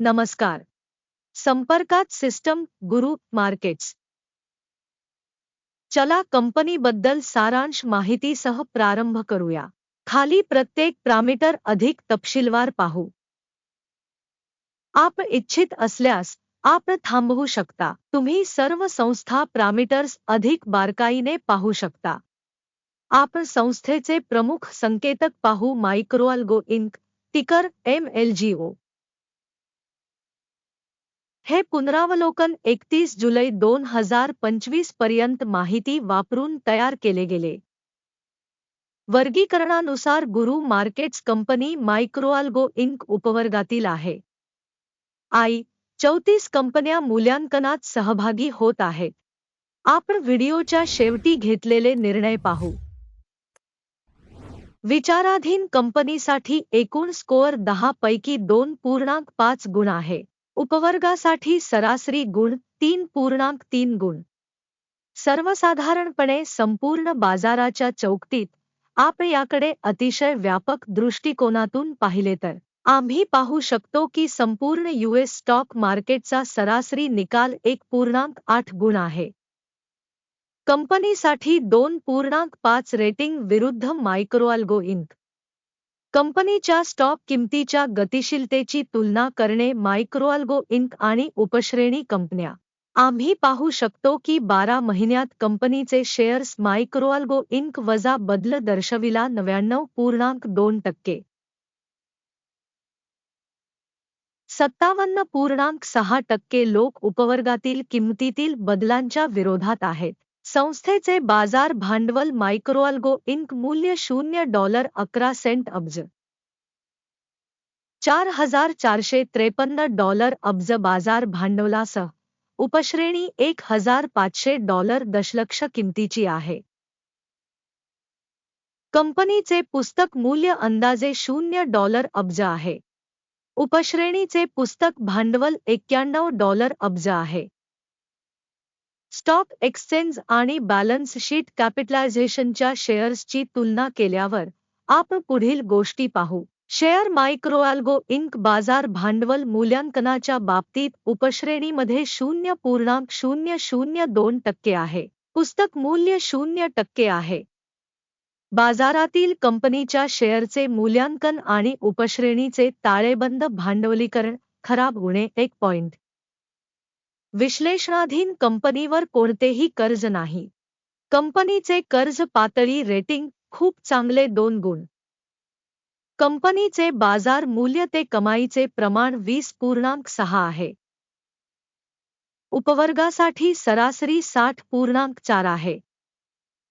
नमस्कार. संपर्कात सिस्टम गुरु मार्केट्स. चला कंपनीबद्दल सारांश माहितीसह प्रारंभ करूया. खाली प्रत्येक प्रामीटर अधिक तपशीलवार पाहू. आप इच्छित असल्यास आप थांबवू शकता. तुम्ही सर्व संस्था प्रामीटर्स अधिक बारकाईने पाहू शकता. आपण संस्थेचे प्रमुख संकेतक पाहू MicroAlgo Inc ticker M L G O हे पुनरावलोकन एकतीस जुलै दोन हजार पंचवीसपर्यंत माहिती वापरून तयार केले गेले. वर्गीकरणानुसार गुरु मार्केट्स कंपनी मायक्रोअल्गो इंक उपवर्गातील आहे. आई चौतीस कंपन्या मूल्यांकनात सहभागी होत आहेत. आपण व्हिडिओच्या शेवटी घेतलेले निर्णय पाहू. विचाराधीन कंपनीसाठी एकूण स्कोअर दहा पैकी दोन पूर्णांक पाच गुण आहे. उपवर्गासाठी सरासरी गुण तीन पूर्णांक तीन गुण. सर्वसाधारणपणे संपूर्ण बाजाराच्या चौकटीत आप याकडे अतिशय व्यापक दृष्टिकोनातून पाहिले तर. आम्ही पाहू शकतो की संपूर्ण यूएस स्टॉक मार्केटचा सरासरी निकाल एक पूर्णांक आठ गुण आहे. कंपनीसाठी दोन पूर्णांक पाच रेटिंग विरुद्ध मायक्रोअल्गो इंक. कंपनीच्या स्टॉक किमतीच्या गतिशीलतेची तुलना करणे मायक्रोअल्गो इंक आणि उपश्रेणी कंपन्या. आम्ही पाहू शकतो की बारा महिन्यात कंपनीचे शेअर्स मायक्रोअल्गो इंक वजा बदल दर्शविला नव्याण्णव पूर्णांक दोन टक्के. सत्तावन्न पूर्णांक सहा टक्के लोक उपवर्गातील किंमतीतील बदलांच्या विरोधात आहेत. संस्थेचे बाजार भांडवल मायक्रोअल्गो इंक मूल्य शून्य डॉलर अकरा सेंट अब्ज. चार हजार चारशे त्रेपन्न डॉलर अब्ज बाजार भांडवलासह. उपश्रेणी एक हजार पाचशे डॉलर दशलक्ष किमतीची आहे. कंपनीचे पुस्तक मूल्य अंदाजे शून्य डॉलर अब्ज आहे. उपश्रेणीचे पुस्तक भांडवल एक्क्याण्णव डॉलर अब्ज आहे. स्टॉक एक्सचेंज आणि बॅलन्स शीट कॅपिटलायझेशनच्या शेअर्सची तुलना केल्यावर आपण पुढील गोष्टी पाहू. शेअर मायक्रोअल्गो इंक बाजार भांडवल मूल्यांकनाच्या बाबतीत उपश्रेणीमध्ये शून्य पूर्णांक शून्य शून्य दोन टक्के आहे. पुस्तक मूल्य शून्य टक्के आहे. बाजारातील कंपनीच्या शेअरचे मूल्यांकन आणि उपश्रेणीचे ताळेबंद भांडवलीकरण खराब होणे एक पॉइंट. विश्लेषणाधीन कंपनीवर कोणतेही कर्ज नाही. कंपनीचे कर्ज पातळी रेटिंग खूप चांगले दोन गुण. कंपनीचे बाजार मूल्य ते कमाईचे प्रमाण वीस पूर्णांक सहा आहे. उपवर्गासाठी सरासरी साठ पूर्णांक चार आहे.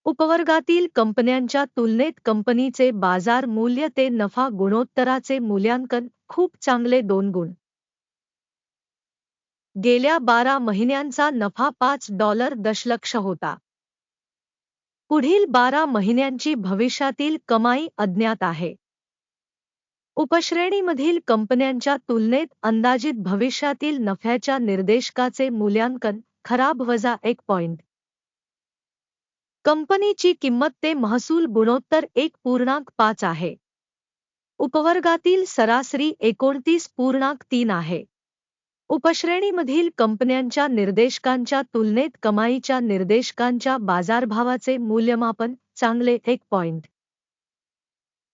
उपवर्गातील कंपन्यांच्या तुलनेत कंपनीचे बाजार मूल्य ते नफा गुणोत्तराचे मूल्यांकन खूप चांगले दोन गुण. गेल्या बारा महिन्यांचा नफा पाच डॉलर दशलक्ष होता. पुढील बारा महिन्यांची भविष्यातील कमाई अज्ञात आहे. उपश्रेणीमधील कंपन्यांच्या तुलनेत अंदाजित भविष्यातील नफ्याच्या निर्देशकाचे मूल्यांकन खराब वजा एक पॉइंट. कंपनीची किंमत ते महसूल गुणोत्तर एक पूर्णांक पाच आहे. उपवर्गातील सरासरी एकोणतीस पूर्णांक तीन आहे. उपश्रेणीमधील कंपन्यांच्या निर्देशकांच्या तुलनेत कमाईच्या निर्देशकांच्या बाजारभावाचे मूल्यमापन चांगले एक पॉइंट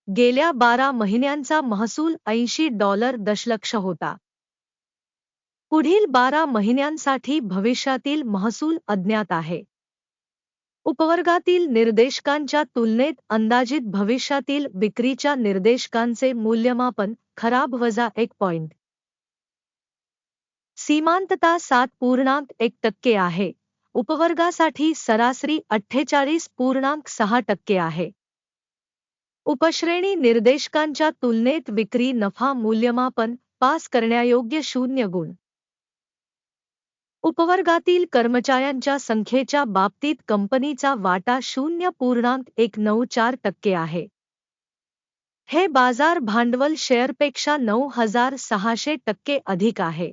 गेल्या बारा महिन्यांचा महसूल ऐंशी डॉलर दशलक्ष होता. पुढील बारा महिन्यांसाठी भविष्यातील महसूल अज्ञात आहे. उपवर्गातील निर्देशकांच्या तुलनेत अंदाजित भविष्यातील विक्रीच्या निर्देशकांचे मूल्यमापन खराब वजा एक पॉइंट सीमांतता सात पूर्णांक एक टक्के आहे. उपवर्गासाठी सरासरी अठ्ठेचाळीस पूर्णांक सहा टक्के आहे. उपश्रेणी निर्देशकांच्या तुलनेत विक्री नफा मूल्यमापन पास करण्यायोग्य शून्य गुण. उपवर्गातील कर्मचाऱ्यांच्या संख्येच्या बाबतीत कंपनीचा वाटा शून्य पूर्णांक एक नऊ चार टक्के आहे. हे बाज़ार भांडवल शेअरपेक्षा नऊ हज़ार सहाशे टक्के अधिक आहे.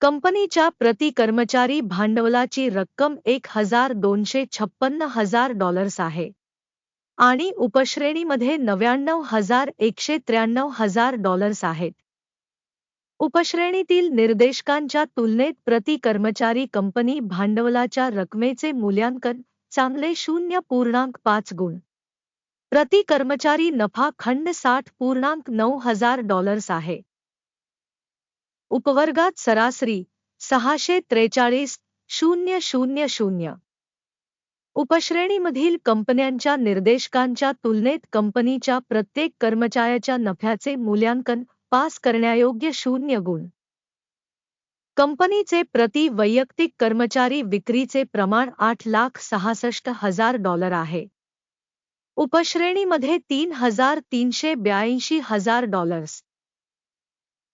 कंपनीच्या प्रति कर्मचारी भांडवलाची रक्कम एक हजार दोनशे छप्पन्न हजार डॉलर्स आहे. आणि उपश्रेणीमध्ये नव्याण्णव हजार एकशे त्र्याण्णव हजार डॉलर्स आहेत. उपश्रेणीतील निर्देशकांच्या तुलनेत प्रति कर्मचारी कंपनी भांडवलाच्या रकमेचे मूल्यांकन चांगले शून्य पूर्णांक पाच गुण. प्रति कर्मचारी नफा खंड साठ पूर्णांक नऊ हजार डॉलर्स आहे. उपवर्गात सरासरी सहाशे त्रेचाळीस शून्य शून्य शून्य. उपश्रेणीमधील कंपन्यांच्या निर्देशकांच्या तुलनेत कंपनीच्या प्रत्येक कर्मचाऱ्याच्या नफ्याचे मूल्यांकन पास करण्यायोग्य शून्य गुण. कंपनीचे प्रति वैयक्तिक कर्मचारी विक्रीचे प्रमाण आठ लाख सहासष्ट हजार डॉलर आहे. उपश्रेणीमध्ये तीन हजार तीनशे ब्याऐंशी हजार डॉलर्स.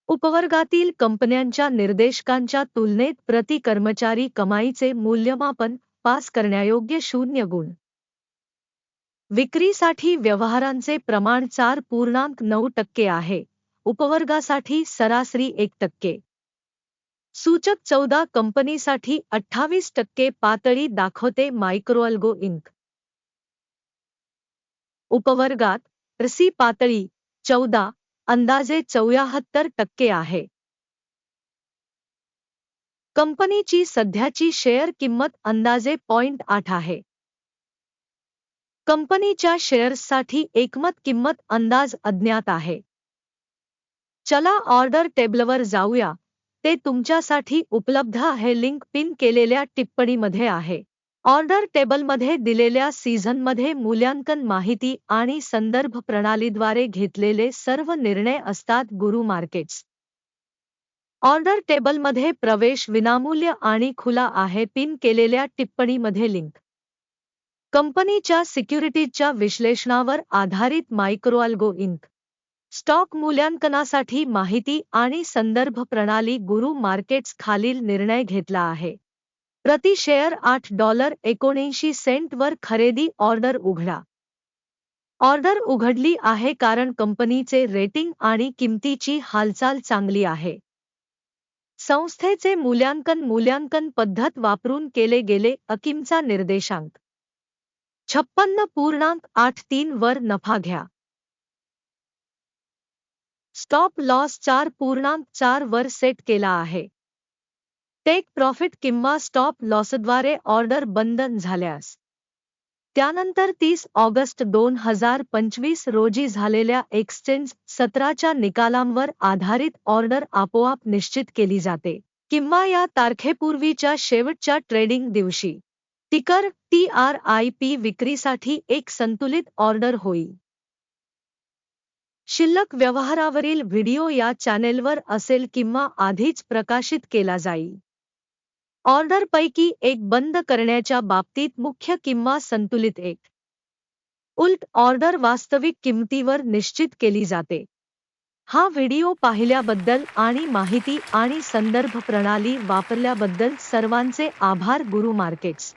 उपवर्गातील कंपन्यांच्या निर्देशकांच्या तुलनेत प्रति कर्मचारी कमाईचे मूल्यमापन पास करण्यायोग्य शून्य गुण. विक्रीसाठी व्यवहारांचे प्रमाण चार पूर्णांक नऊ टक्के आहे. उपवर्गासाठी सरासरी एक टक्के. सूचक चौदा कंपनीसाठी अठ्ठावीस टक्के पातळी दाखवते मायक्रोअल्गो इंक. उपवर्गात रसी पातळी चौदा अंदाजे चौयाहत्तर टक्के आहे. कंपनीची सध्याची शेअर किंमत अंदाजे पॉइंट आठ आहे. कंपनीच्या शेअर्ससाठी एकमत किंमत अंदाज अज्ञात आहे. चला ऑर्डर टेबलवर जाऊया. ते तुमच्यासाठी उपलब्ध आहे लिंक पिन केलेल्या टिप्पणीमध्ये आहे. ऑर्डर टेबलमध्ये दिलेल्या सीझनमध्ये मूल्यांकन माहिती आणि संदर्भ प्रणालीद्वारे घेतलेले सर्व निर्णय असतात गुरु मार्केट्स. ऑर्डर टेबलमध्ये प्रवेश विनामूल्य आणि खुला आहे पिन केलेल्या टिप्पणीमध्ये लिंक. कंपनीच्या सिक्युरिटीजच्या विश्लेषणावर आधारित मायक्रोअल्गो इंक. स्टॉक मूल्यांकनासाठी माहिती आणि संदर्भ प्रणाली गुरु मार्केट्स खालील निर्णय घेतला आहे. प्रति शेअर आठ डॉलर एकोणऐंशी सेंटवर खरेदी ऑर्डर उघडा. ऑर्डर उघडली आहे कारण कंपनीचे रेटिंग आणि किमतीची हालचाल चांगली आहे. संस्थेचे मूल्यांकन मूल्यांकन पद्धत वापरून केले गेले अकिमचा निर्देशांक. छप्पन्न पूर्णांक आठ तीन वर नफा घ्या. स्टॉप लॉस चार पूर्णांक चार वर सेट केला आहे. टेक प्रॉफिट किंवा स्टॉप लॉसद्वारे ऑर्डर बंद झाल्यास. त्यानंतर तीस ऑगस्ट दोन हजार पंचवीस रोजी झालेल्या एक्सचेंज सत्राच्या निकालांवर आधारित ऑर्डर आपोआप निश्चित केली जाते किंवा या तारखेपूर्वीच्या शेवटच्या ट्रेडिंग दिवशी. टिकर टी आर आय पी विक्रीसाठी एक संतुलित ऑर्डर होईल. शिल्लक व्यवहारावरील व्हिडिओ या चॅनेलवर असेल किंवा आधीच प्रकाशित केला जाईल. ऑर्डरपैकी एक बंद करण्याच्या बाबतीत मुख्य किंवा संतुलित एक. उलट ऑर्डर वास्तविक किंमतीवर निश्चित केली जाते. हा व्हिडिओ पाहिल्याबद्दल आणि माहिती आणि संदर्भ प्रणाली वापरल्याबद्दल सर्वांचे आभार गुरु मार्केट्स